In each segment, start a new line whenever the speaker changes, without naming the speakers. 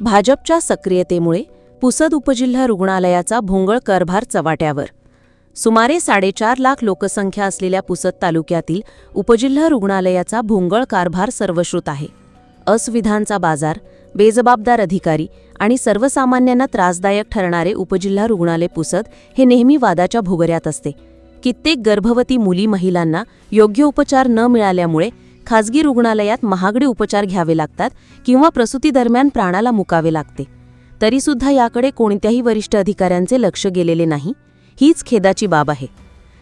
भाजपच्या सक्रियतेमुळे पुसद उपजिल्हा रुग्णालयाचा भोंगळ कारभार चव्हाट्यावर. सुमारे साडेचार लाख लोकसंख्या असलेल्या पुसद तालुक्यातील उपजिल्हा रुग्णालयाचा भोंगळ कारभार सर्वश्रुत आहे. असुविधांचा बाजार बेजबाबदार अधिकारी आणि सर्वसामान्यांना त्रासदायक ठरणारे उपजिल्हा रुग्णालय पुसद हे नेहमी वादाच्या भोगऱ्यात असते. कित्येक गर्भवती मुली महिलांना योग्य उपचार न मिळाल्यामुळे खाजगी रुग्णालयात महागडे उपचार घ्यावे लागतात किंवा प्रसूतीदरम्यान प्राणाला मुकावे लागते. तरीसुद्धा याकडे कोणत्याही वरिष्ठ अधिकाऱ्यांचे लक्ष गेलेले नाही. हीच खेदाची बाब आहे.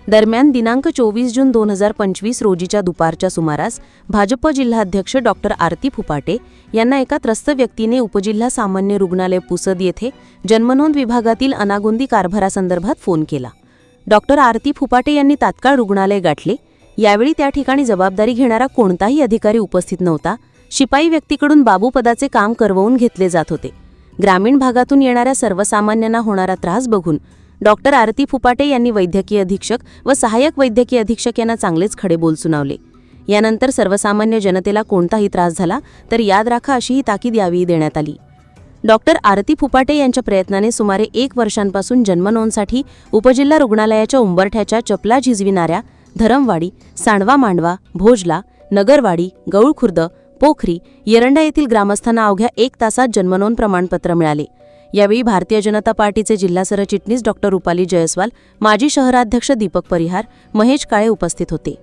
दरम्यान दिनांक चोवीस जून दोन हजार पंचवीस रोजीच्या दुपारच्या सुमारास भाजप जिल्हाध्यक्ष डॉक्टर आरती फुपाटे यांना एका त्रस्त व्यक्तीने उपजिल्हा सामान्य रुग्णालय पुसद येथे जन्मनोंद विभागातील अनागोंदी कारभारासंदर्भात फोन केला. डॉक्टर आरती फुपाटे यांनी तात्काळ रुग्णालय गाठले यावेळी त्या ठिकाणी जबाबदारी घेणारा कोणताही अधिकारी उपस्थित नव्हता. शिपाई व्यक्तीकडून बाबूपदाचे काम करवून घेतले जात होते. ग्रामीण भागातून येणाऱ्या सर्वसामान्यांना होणारा त्रास बघून डॉक्टर आरती फुपाटे यांनी वैद्यकीय अधीक्षक व सहाय्यक वैद्यकीय अधीक्षक यांना चांगलेच खडे बोल सुनावले यानंतर सर्वसामान्य जनतेला कोणताही त्रास झाला तर याद राखा अशीही ताकीद यावेळी देण्यात आली. डॉक्टर आरती फुपाटे यांच्या प्रयत्नाने सुमारे एक वर्षांपासून जन्मनोंदसाठी उपजिल्हा रुग्णालयाच्या उंबरठ्याच्या चपला झिजविणाऱ्या धरमवाडी सांडवा मांडवा भोजला नगरवाडी गौळखुर्द पोखरी येरंडा येथील ग्रामस्थांना अवघ्या एक तासात जन्मनोंद प्रमाणपत्र मिळाले. यावेळी भारतीय जनता पार्टीचे जिल्हा सरचिटणीस डॉक्टर रुपाली जयस्वाल माजी शहराध्यक्ष दीपक परिहार महेश काळे उपस्थित होते.